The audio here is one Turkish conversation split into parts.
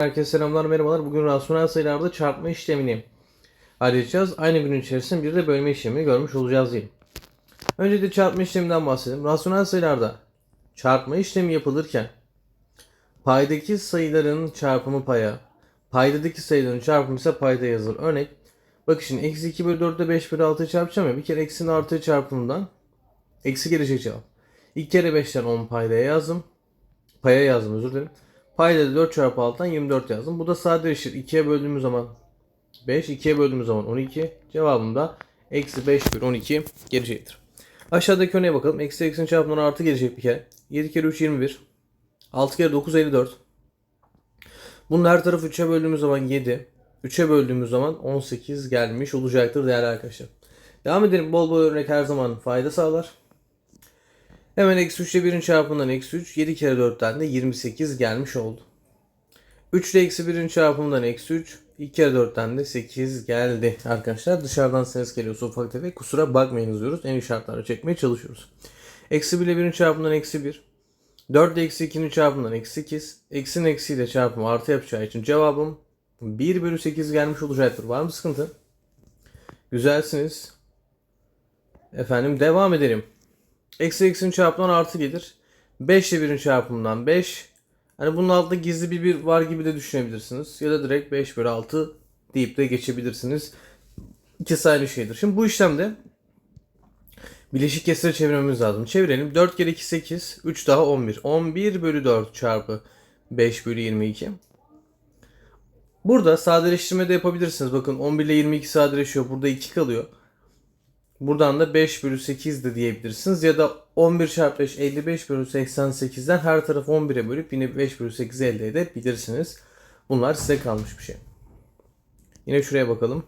Herkese selamlar merhabalar. Bugün rasyonel sayılarda çarpma işlemini arayacağız. Aynı gün içerisinde bir de bölme işlemi görmüş olacağız diyeyim. Önce de çarpma işleminden bahsedelim. Rasyonel sayılarda çarpma işlemi yapılırken paydaki sayıların çarpımı paya, paydadaki sayıların çarpımı ise payda yazılır. Örnek bak şimdi eksi 2 bölü 4 ile 5 bölü 6'yı çarpacağım ya bir kere eksinin artı çarpımından eksi gelecek cevap. 2 kere 5'ten 10 paydaya yazdım. Paya yazdım özür dilerim. Payda da 4 çarpı 6'dan 24 yazdım. Bu da sadeleşir. 2'ye böldüğümüz zaman 5, 2'ye böldüğümüz zaman 12. Cevabım da eksi 5 bölü 12 gelecektir. Aşağıdaki örneğe bakalım. Eksi eksinin çarpımından artı gelecek bir kere. 7 kere 3 21. 6 kere 9 54. Bunun her tarafı 3'e böldüğümüz zaman 7. 3'e böldüğümüz zaman 18 gelmiş olacaktır değerli arkadaşlar. Devam edelim. Bol bol örnek her zaman fayda sağlar. Hemen eksi 3 ile 1'in çarpımından eksi 3. 7 kere 4'ten de 28 gelmiş oldu. 3 ile eksi 1'in çarpımından eksi 3. 2 kere 4'ten de 8 geldi. Arkadaşlar dışarıdan ses geliyorsa ufak tefek kusura bakmayınız diyoruz. En iyi şartlarda çekmeye çalışıyoruz. Eksi 1 ile 1'in çarpımından eksi 1. 4 ile eksi 2'nin çarpımından eksi 8. Eksinin eksiyle çarpımı artı yapacağı için cevabım 1 bölü 8 gelmiş olacaktır. Var mı sıkıntı? Güzelsiniz. Efendim devam edelim. Eksi eksinin çarpımından artı gelir. 5 ile 1'in çarpımından 5. Hani bunun altında gizli bir 1 var gibi de düşünebilirsiniz. Ya da direkt 5 bölü 6 deyip de geçebilirsiniz. İkisi aynı şeydir. Şimdi bu işlemde bileşik kesire çevirmemiz lazım. Çevirelim. 4 kere 2 8. 3 daha 11. 11 bölü 4 çarpı 5 bölü 22. Burada sadeleştirme de yapabilirsiniz. Bakın 11 ile 22 sadeleşiyor. Burada 2 kalıyor. Buradan da 5 bölü 8 de diyebilirsiniz. Ya da 11 çarpı 5 55 bölü 88'den her tarafı 11'e bölüp yine 5 bölü 8 elde edebilirsiniz. Bunlar size kalmış bir şey. Yine şuraya bakalım.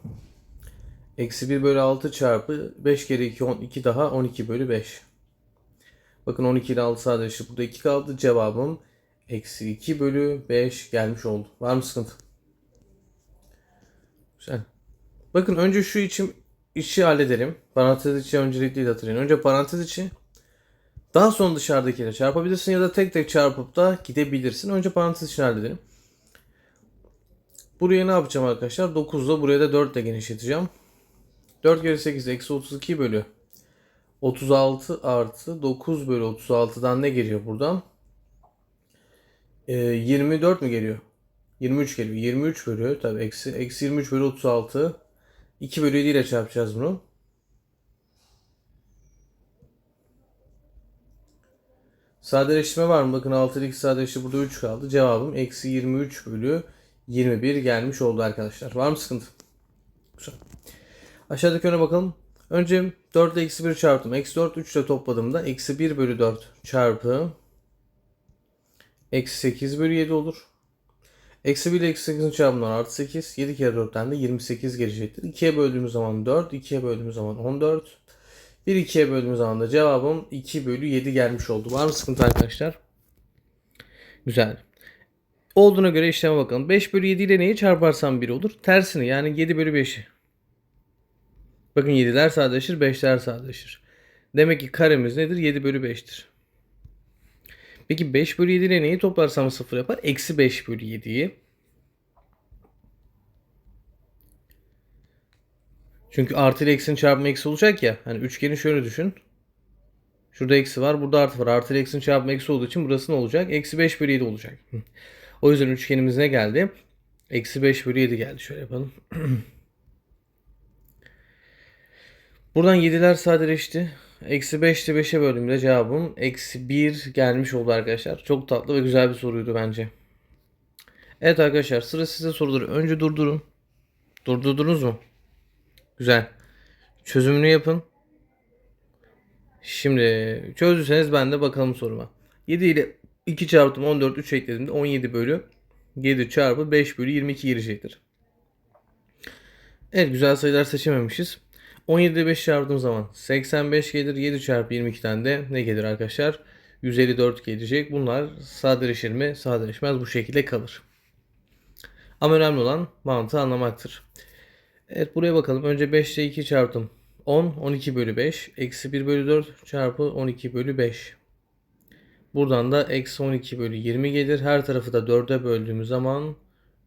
Eksi 1 bölü 6 çarpı 5 kere 2 12 daha 12 bölü 5. Bakın 12 ile 6 sadeleşti. Burada 2 kaldı. Cevabım eksi 2 bölü 5 gelmiş oldu. Var mı sıkıntı? Güzel. Bakın önce şu içim içi halledelim. Parantez içi öncelikli hatırlayın. Önce parantez içi. Daha sonra dışarıdakiyle çarpabilirsin ya da tek tek çarpıp da gidebilirsin. Önce parantez içini halledelim. Buraya ne yapacağım arkadaşlar? 9 ile buraya da 4 ile genişleteceğim. 4 kere 8 eksi 32 bölü 36 artı 9 bölü 36'dan ne geliyor buradan? Ee, 24 mü geliyor? 23 geliyor. 23 bölü tabi eksi, eksi 23 bölü 36 2 bölü 7 ile çarpacağız bunu. Sadeleştirme var mı? Bakın 6 ile 2 sadeleşti. Burada 3 kaldı. Cevabım eksi 23 bölü 21 gelmiş oldu arkadaşlar. Var mı sıkıntı? Güzel. Aşağıdaki öne bakalım. Önce 4 ile eksi 1 çarptım. Eksi 4 3 ile topladığımda eksi 1 bölü 4 çarpı eksi 8 bölü 7 olur. Eksi 1 ile eksi 8'in çarpımından artı 8. 7 kere 4'ten de 28 gelecektir. 2'ye böldüğümüz zaman 4. 2'ye böldüğümüz zaman 14. 1 2'ye böldüğümüz zaman da cevabım 2 bölü 7 gelmiş oldu. Var mı sıkıntı arkadaşlar? Güzel. Olduğuna göre işleme bakalım. 5 bölü 7 ile neyi çarparsam 1 olur? Tersini yani 7 bölü 5'i. Bakın 7'ler sadeleşir 5'ler sadeleşir. Demek ki karemiz nedir? 7 bölü 5'tir. Peki 5 bölü 7 ile neyi toplarsam 0 yapar? Eksi 5 bölü 7'yi. Çünkü artı ile eksinin çarpımı eksi olacak ya. Hani üçgeni şöyle düşün. Şurada eksi var. Burada artı var. Artı ile eksinin çarpımı eksi olduğu için burası ne olacak? Eksi 5 bölü 7 olacak. o yüzden üçgenimiz ne geldi? Eksi 5 bölü 7 geldi. Şöyle yapalım. Buradan 7'ler sadeleşti. Eksi 5 ile 5'e böldüğümde cevabım eksi 1 gelmiş oldu arkadaşlar. Çok tatlı ve güzel bir soruydu bence. Evet arkadaşlar sıra size soruları. Önce durdurun. Durdurdunuz mu? Güzel. Çözümünü yapın. Şimdi çözdüyseniz ben de bakalım soruma. 7 ile 2 çarptım 14 3 eklediğimde 17 bölü 7 çarpı 5 bölü 22 girecektir. Evet güzel sayılar seçememişiz. 17 ile 5 çarptığım zaman 85 gelir. 7 çarpı 22'den de ne gelir arkadaşlar? 154 gelecek. Bunlar sadeleşir mi? Sadeleşmez. Bu şekilde kalır. Ama önemli olan mantığı anlamaktır. Evet buraya bakalım. Önce 5 ile 2 çarptım. 10, 12 bölü 5. Eksi 1 bölü 4 çarpı 12 bölü 5. Buradan da eksi 12 bölü 20 gelir. Her tarafı da 4'e böldüğümüz zaman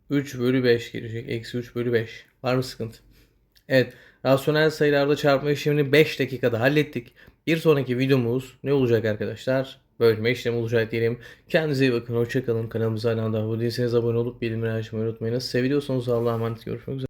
3 bölü 5 gelecek. Eksi 3 bölü 5. Var mı sıkıntı? Evet. Rasyonel sayılarda çarpma işlemini 5 dakikada hallettik. Bir sonraki videomuz ne olacak arkadaşlar? Bölme işlemi olacak diyelim. Kendinize iyi bakın. Hoşçakalın. Kanalımıza hala da abone değilseniz abone olup bildirimleri açmayı unutmayınız. Seviyorsanız Allah'a emanet. Görüşmek üzere.